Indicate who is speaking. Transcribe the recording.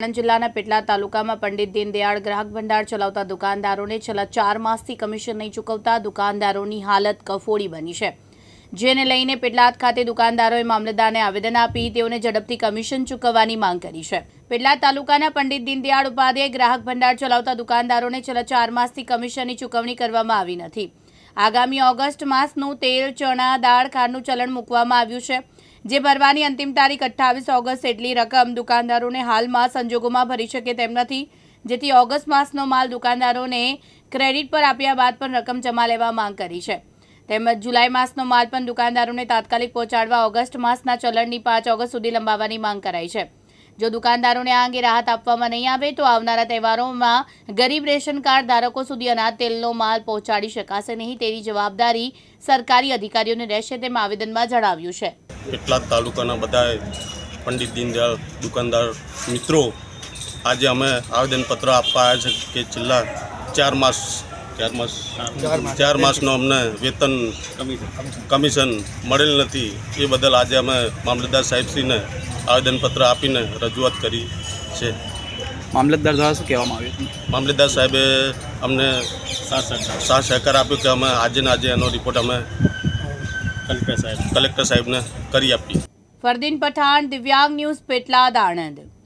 Speaker 1: આણંદ જિલ્લાના પેટલાદ તાલુકામાં પંડિત દીનદયાળ ગ્રાહક ભંડાર ચલાવતા દુકાનદારોને છેલ્લા ચાર માસથી કમિશન નહીં ચૂકવતા દુકાનદારોની હાલત કફોડી બની છે. જેને લઈને પેટલાદ ખાતે દુકાનદારોએ મામલતદારને આવેદન આપી તેઓને ઝડપથી કમિશન ચૂકવવાની માંગ કરી છે. પેટલાદ તાલુકાના પંડિત દીનદયાળ ઉપાધ્યાય ગ્રાહક ભંડાર ચલાવતા દુકાનદારોને છેલ્લા ચાર માસથી કમિશનની ચૂકવણી કરવામાં આવી નથી. આગામી ઓગસ્ટ માસનું તેલ, ચણા, દાળ, ખાંડનું ચલણ મૂકવામાં આવ્યું છે. જે ભરવાની અંતિમ તારીખ અઠ્ઠાવીસ ઓગસ્ટ એટલી રકમ દુકાનદારોને હાલમાં સંજોગોમાં ભરી શકે તેમ નથી. જેથી ઓગસ્ટ માસનો માલ દુકાનદારોને ક્રેડિટ પર આપ્યા બાદ પણ રકમ જમા લેવા માંગ કરી છે. તેમજ જુલાઈ માસનો માલ પણ દુકાનદારોને તાત્કાલિક પહોંચાડવા ઓગસ્ટ માસના ચલણની પાંચ ઓગસ્ટ સુધી લંબાવવાની માંગ કરાઈ છે. જો દુકાનદારોને આ અંગે રાહત આપવામાં નહીં આવે તો આવનારા તહેવારોમાં ગરીબ રેશન કાર્ડ ધારકો સુધી અનાજ, તેલનો માલ પહોંચાડી શકાશે નહીં તેની જવાબદારી સરકારી અધિકારીઓને રહેશે તેમ આવેદનમાં જણાવ્યું છે.
Speaker 2: કેટલાક તાલુકાના બધા પંડિત દીનદયાળ દુકાનદાર મિત્રો આજે અમે આવેદનપત્ર આપવા આવ્યા છે કે છેલ્લા ચાર માસ ચાર માસ ચાર માસનો અમને વેતન કમિશન મળેલ નથી. એ બદલ આજે અમે મામલતદાર સાહેબશ્રીને આવેદનપત્ર આપીને રજૂઆત કરી છે.
Speaker 3: મામલતદાર દ્વારા શું કહેવામાં આવ્યું?
Speaker 2: મામલતદાર સાહેબે અમને સાથ સહકાર આપ્યો કે અમે આજે ને આજે એનો રિપોર્ટ અમે કલેક્ટર સાહેબ. કલેક્ટર સાહેબને કરી આપીએ.
Speaker 1: ફરદીન પઠાણ દિવ્યાંગ ન્યૂઝ પેટલાદ આણંદ